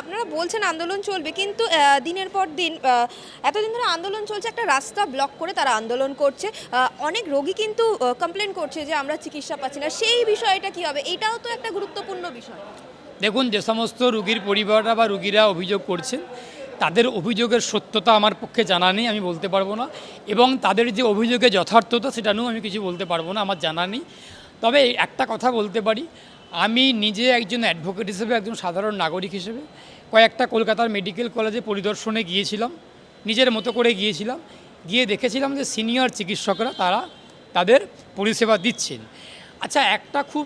আপনারা বলছেন আন্দোলন চলবে, কিন্তু দিনের পর দিন এতদিন ধরে আন্দোলন চলছে, একটা রাস্তা ব্লক করে তারা আন্দোলন করছে। অনেক রোগী কিন্তু কমপ্লেন করছে যে আমরা চিকিৎসা পাচ্ছি না। সেই বিষয়টা কি হবে? এটাও তো একটা গুরুত্বপূর্ণ বিষয়। দেখুন, যে সমস্ত রুগীর পরিবাররা বা রুগীরা অভিযোগ করছেন, তাদের অভিযোগের সত্যতা আমার পক্ষে জানা নেই, আমি বলতে পারব না। এবং তাদের যে অভিযোগের যথার্থতা, সেটা নিয়েও আমি কিছু বলতে পারব না, আমার জানা নেই। তবে একটা কথা বলতে পারি আমি নিজে একজন অ্যাডভোকেট হিসেবে, একজন সাধারণ নাগরিক হিসেবে কয়েকটা কলকাতার মেডিকেল কলেজে পরিদর্শনে গিয়েছিলাম, নিজের মতো করে গিয়েছিলাম, গিয়ে দেখেছিলাম যে সিনিয়র চিকিৎসকরা তারা তাদের পরিষেবা দিচ্ছেন। আচ্ছা একটা খুব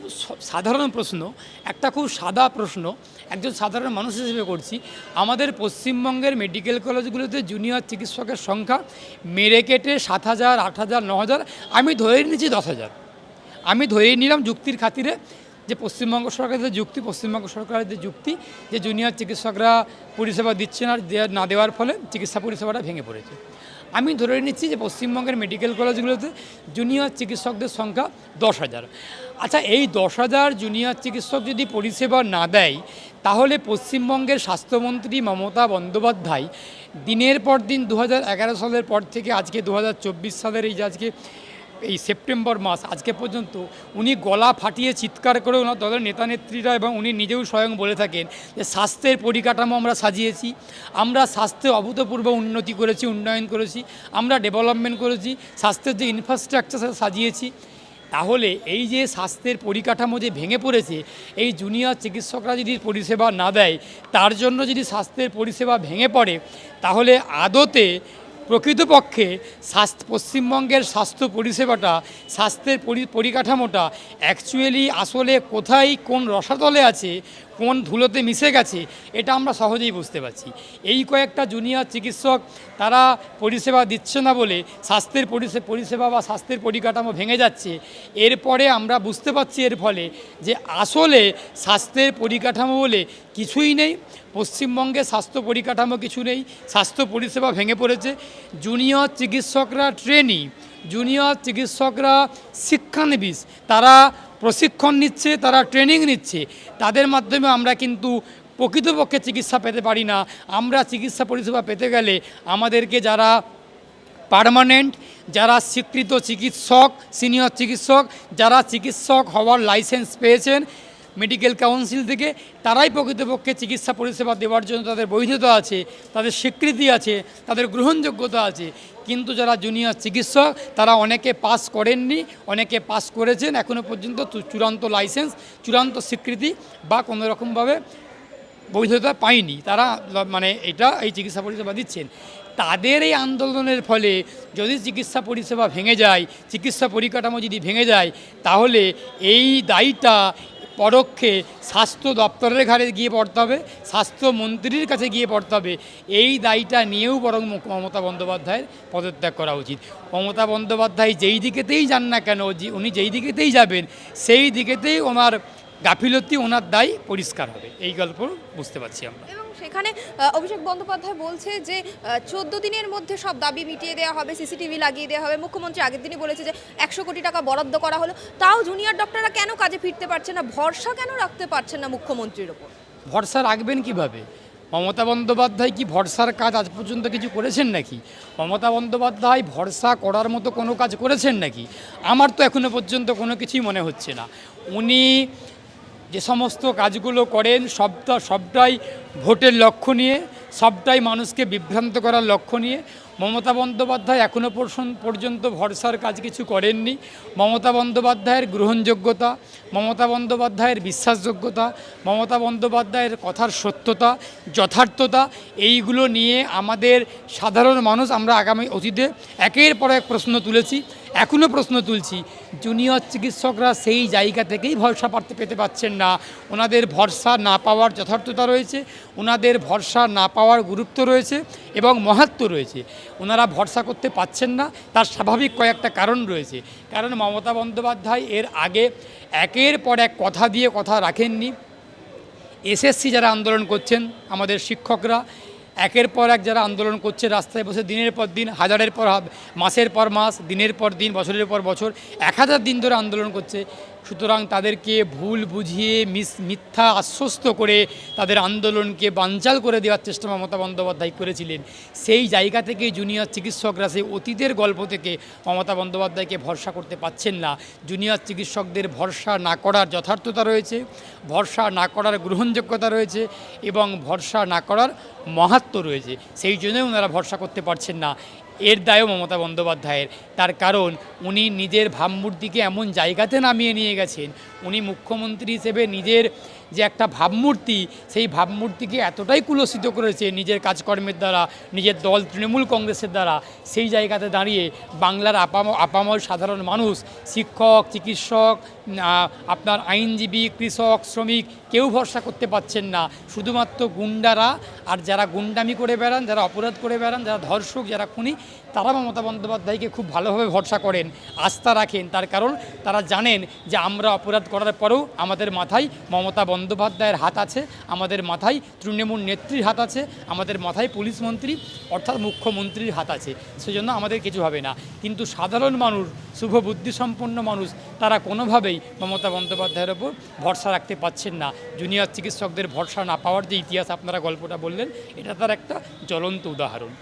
সাধারণ প্রশ্ন, একটা খুব সাদা প্রশ্ন একজন সাধারণ মানুষ হিসেবে করছি, আমাদের পশ্চিমবঙ্গের মেডিকেল কলেজগুলোতে জুনিয়র চিকিৎসকের সংখ্যা মেরে কেটে সাত হাজার, আট হাজার, ন হাজার, আমি ধরে নিয়েছি দশ হাজার। আমি ধরেই নিলাম যুক্তির খাতিরে যে পশ্চিমবঙ্গ সরকারের যে যুক্তি, পশ্চিমবঙ্গ সরকারের যে যুক্তি, যে জুনিয়র চিকিৎসকরা পরিষেবা দিচ্ছে না না দেওয়ার ফলে চিকিৎসা পরিষেবাটা ভেঙে পড়েছে। আমি ধরে নিচ্ছি যে পশ্চিমবঙ্গের মেডিকেল কলেজগুলোতে জুনিয়র চিকিৎসকদের সংখ্যা দশ হাজার। আচ্ছা এই দশ হাজার জুনিয়র চিকিৎসক যদি পরিষেবা না দেয়, তাহলে পশ্চিমবঙ্গের স্বাস্থ্যমন্ত্রী মমতা বন্দ্যোপাধ্যায় দিনের পর দিন দু হাজার এগারো সালের পর থেকে আজকে দু হাজার চব্বিশ সালের এই যে আজকে এই সেপ্টেম্বর মাস, আজকে পর্যন্ত উনি গলা ফাটিয়ে চিৎকার করে ওনার দলের নেতা নেত্রীরা এবং উনি নিজেও স্বয়ং বলে থাকেন যে স্বাস্থ্যের পরিকাঠামো আমরা সাজিয়েছি, আমরা স্বাস্থ্যে অভূতপূর্ব উন্নতি করেছি, উন্নয়ন করেছি, আমরা ডেভেলপমেন্ট করেছি, স্বাস্থ্যের যে ইনফ্রাস্ট্রাকচার সাজিয়েছি। তাহলে এই যে স্বাস্থ্যের পরিকাঠামো যে ভেঙে পড়েছে, এই জুনিয়র চিকিৎসকরা যদি পরিষেবা না দেয়, তার জন্য যদি স্বাস্থ্যের পরিষেবা ভেঙে পড়ে, তাহলে আদতে প্রকৃতপক্ষে স্বাস্থ্য পশ্চিমবঙ্গের স্বাস্থ্য পরিষেবাটা স্বাস্থ্যের পরি- পরিকাঠামোটা অ্যাকচুয়ালি আসলে কোথায় কোন রসাতলে আছে কোন ধুলোতে মিশে গেছে, এটা আমরা সহজেই বুঝতে পারছি। এই কয়েকটা জুনিয়র চিকিৎসক তারা পরিষেবা দিচ্ছে না বলে স্বাস্থ্যের পরিষে- পরিষেবা বা স্বাস্থ্যের পরিকাঠামো ভেঙে যাচ্ছে। এরপরে আমরা বুঝতে পারছি এর ফলে যে আসলে স্বাস্থ্যের পরিকাঠামো বলে কিছুই নেই, পশ্চিমবঙ্গে স্বাস্থ্য পরিকাঠামো কিছু নেই, স্বাস্থ্য পরিষেবা ভেঙে পড়েছে। জুনিয়র চিকিৎসকরা ট্রেনি, জুনিয়র চিকিৎসকরা শিক্ষানবিশ, তারা প্রশিক্ষণ নিচ্ছে, তারা ট্রেনিং নিচ্ছে। তাদের মাধ্যমে আমরা কিন্তু প্রকৃতপক্ষে চিকিৎসা পেতে পারি না। আমরা চিকিৎসা পরিষেবা পেতে গেলে আমাদেরকে যারা পারমানেন্ট যারা স্বীকৃত চিকিৎসক সিনিয়র চিকিৎসক, যারা চিকিৎসক হওয়ার লাইসেন্স পেয়েছেন মেডিকেল কাউন্সিল থেকে তারাই প্রকৃতপক্ষে চিকিৎসা পরিষেবা দেওয়ার জন্য তাদের বৈধতা আছে, তাদের স্বীকৃতি আছে, তাদের গ্রহণযোগ্যতা আছে। কিন্তু যারা জুনিয়র চিকিৎসক, তারা অনেকে পাস করেননি, অনেকে পাস করেছেন এখনও পর্যন্ত চূড়ান্ত লাইসেন্স, চূড়ান্ত স্বীকৃতি বা কোনো রকমভাবে বৈধতা পায়নি। তারা মানে এটা এই চিকিৎসা পরিষেবা দিচ্ছেন। তাদের এই আন্দোলনের ফলে যদি চিকিৎসা পরিষেবা ভেঙে যায়, চিকিৎসা পরিকাঠামো যদি ভেঙে যায়, তাহলে এই দায়টা পরোক্ষে স্বাস্থ্য দপ্তরের ঘাড়ে গিয়ে পড়তে হবে স্বাস্থ্যমন্ত্রীর কাছে গিয়ে পড়তে হবে। এই দায়টা নিয়েও বরং মমতা বন্দ্যোপাধ্যায়ের পদত্যাগ করা উচিত। মমতা বন্দ্যোপাধ্যায় যেই দিকেতেই যান না কেন উনি যেই দিকেতেই যাবেন, সেই দিকেতেই ওনার গাফিলতি ওনার দায় পরিষ্কার হবে। এই গল্প বুঝতে পারছি আমরা। এবং সেখানে অভিষেক বন্দ্যোপাধ্যায় বলছে যে চোদ্দ দিনের মধ্যে সব দাবি মিটিয়ে দেওয়া হবে সিসিটিভি লাগিয়ে দেওয়া হবে। মুখ্যমন্ত্রী আগের দিনই বলেছে যে একশো কোটি টাকা বরাদ্দ করা হলো। তাও জুনিয়র ডক্টররা কেন কাজে ফিরতে পারছে না? ভরসা কেন রাখতে পারছেন না মুখ্যমন্ত্রীর ওপর? ভরসা রাখবেন কীভাবে? মমতা বন্দ্যোপাধ্যায় কি ভরসার কাজ আজ পর্যন্ত কিছু করেছেন নাকি? মমতা বন্দ্যোপাধ্যায় ভরসা করার মতো কোনো কাজ করেছেন নাকি? আমার তো এখনও পর্যন্ত কোনো কিছুই মনে হচ্ছে না। উনি যে সমস্ত কাজগুলো করেন, সবটা, সবটাই ভোটের লক্ষ্য নিয়ে, সবটাই মানুষকে বিভ্রান্ত করার লক্ষ্য নিয়ে মমতা বন্দ্যোপাধ্যায় এখনও পর্যন্ত ভরসার কাজ কিছু করেননি। মমতা বন্দ্যোপাধ্যায়ের গ্রহণযোগ্যতা, মমতা বন্দ্যোপাধ্যায়ের বিশ্বাসযোগ্যতা, মমতা বন্দ্যোপাধ্যায়ের কথার সত্যতা, যথার্থতা, এইগুলো নিয়ে আমাদের সাধারণ মানুষ আমরা আগামী অতীতে একের পর এক প্রশ্ন তুলেছি এখনও প্রশ্ন তুলছি, জুনিয়র চিকিৎসকরা সেই জায়গা থেকেই ভরসা পাতে পেতে পাচ্ছেন না। ওনাদের ভরসা না পাওয়ার যথার্থতা রয়েছে, ওনাদের ভরসা না পাওয়ার গুরুত্ব রয়েছে এবং মহাত্ম রয়েছে। ওনারা ভরসা করতে পাচ্ছেন না। তার স্বাভাবিক কয়েকটা কারণ রয়েছে। কারণ মমতা বন্দ্যোপাধ্যায় এর আগে একের পর এক কথা দিয়ে কথা রাখেননি। এসএসসি যারা আন্দোলন করছেন, আমাদের শিক্ষকরা, একের পর এক যারা আন্দোলন করছে রাস্তায় বসে, দিনের পর দিন, হাজারের পর মাসের পর মাস, দিনের পর দিন, বছরের পর বছর, এক হাজার দিন ধরে আন্দোলন করছে। সুতরাং তাদেরকে ভুল বুঝিয়ে মিস, মিথ্যা আশ্বস্ত করে তাদের আন্দোলনকে বানচাল করে দেওয়ার চেষ্টা মমতা বন্দ্যোপাধ্যায় করেছিলেন। সেই জায়গা থেকে জুনিয়র চিকিৎসকরা সেই অতীতের গল্প থেকে মমতা বন্দ্যোপাধ্যায়কে ভরসা করতে পারছেন না। জুনিয়র চিকিৎসকদের ভরসা না করার যথার্থতা রয়েছে, ভরসা না করার গ্রহণযোগ্যতা রয়েছে এবং ভরসা না করার মাহাত্ম রয়েছে। সেই জন্যই ওনারা ভরসা করতে পারছেন না। এর দায়ও মমতা বন্দ্যোপাধ্যায়ের। তার কারণ, উনি নিজের ভাবমূর্তিকে এমন জায়গাতে নামিয়ে নিয়ে গেছেন। উনি মুখ্যমন্ত্রী হিসেবে নিজের যে একটা ভাবমূর্তি, সেই ভাবমূর্তিকে এতটাই কুলসিত করেছে নিজের কাজকর্মের দ্বারা, নিজের দল তৃণমূল কংগ্রেসের দ্বারা, সেই জায়গাতে দাঁড়িয়ে বাংলার আপাম, আপামর সাধারণ মানুষ, শিক্ষক, চিকিৎসক আপনার আইনজীবী, কৃষক, শ্রমিক, কেউ ভরসা করতে পারছেন না। শুধুমাত্র গুন্ডারা, আর যারা গুন্ডামি করে বেড়ান, যারা অপরাধ করে বেড়ান, যারা ধর্ষক, যারা খুনি, তারা মমতা বন্দ্যোপাধ্যায়কে খুব ভালোভাবে ভরসা করেন, আস্থা রাখেন। তার কারণ তারা জানেন যে আমরা অপরাধ করার পরেও আমাদের মাথায় মমতা বন্দ্যোপাধ্যায়ের হাত আছে, আমাদের মাথায় তৃণমূল নেত্রীর হাত আছে, আমাদের মাথায় পুলিশ মন্ত্রী, অর্থাৎ মুখ্যমন্ত্রীর হাত আছে। সেজন্য আমাদের কিছু হবে না। কিন্তু সাধারণ মানুষ, শুভ বুদ্ধিসম্পন্ন মানুষ, তারা কোনোভাবেই মমতা বন্দ্যোপাধ্যায়ের ওপর ভরসা রাখতে পারছেন না। জুনিয়র চিকিৎসকদের ভরসা না পাওয়ার যে ইতিহাস আপনারা গল্পটা বললেন, এটা তার একটা জ্বলন্ত উদাহরণ।